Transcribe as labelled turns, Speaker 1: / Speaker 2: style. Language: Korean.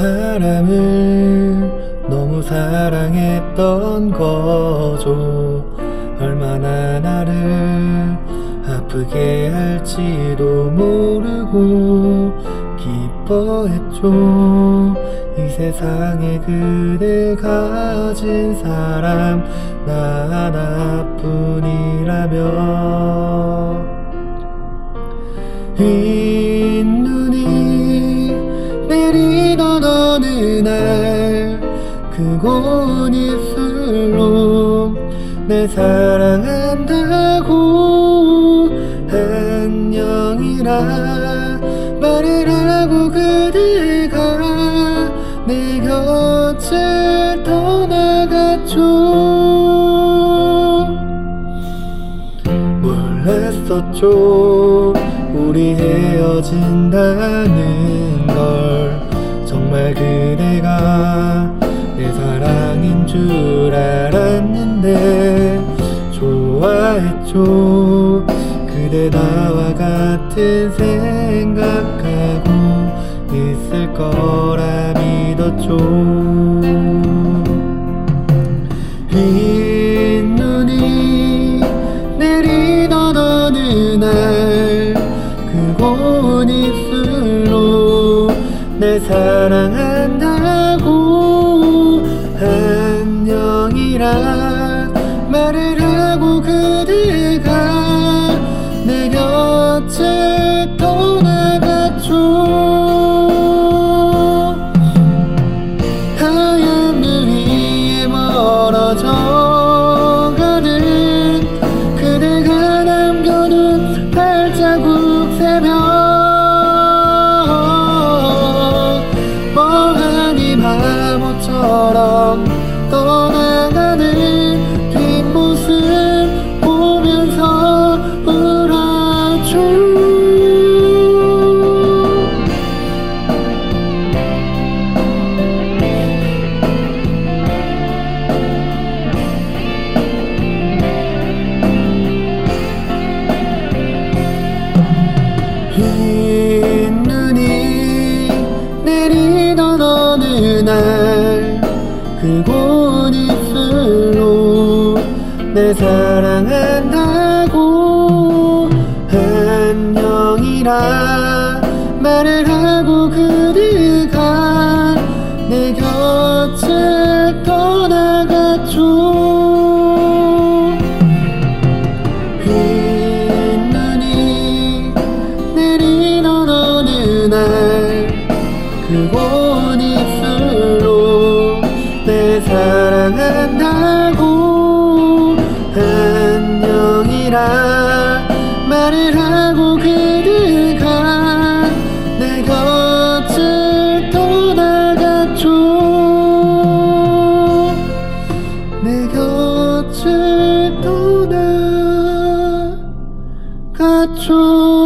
Speaker 1: 사람을 너무 사랑했던 거죠. 얼마나 나를 아프게 할지도 모르고 기뻐했죠. 이 세상에 그댈 가진 사람 나 하나뿐이라며 어느 날 그곳 입술로 내 사랑한다고 안녕이라 말을 하고 그대가 내 곁을 떠나갔죠. 몰랐었죠. 우리 헤어진다는 걸 했죠. 그대 나와 같은 생각하고 있을 거라 믿었죠. 흰 눈이 내리던 어느 날 그곳 입술로 내 사랑한다고 안녕이라 말을 하고 그대가 내 곁을 떠나갔죠. 하얀 늘 위에 멀어져 가는 그대가 남겨둔 발자국 새벽 멍하니 바보처럼 떠나 날 그곳 입술로 내 사랑한다고 안녕이라 말을 하고 그대가 내 곁을 떠나갔죠. 흰 눈이 내리던 어느 날 그곳 안녕이라 말을 하고 그대가 내 곁을 떠나갔죠. 내 곁을 떠나갔죠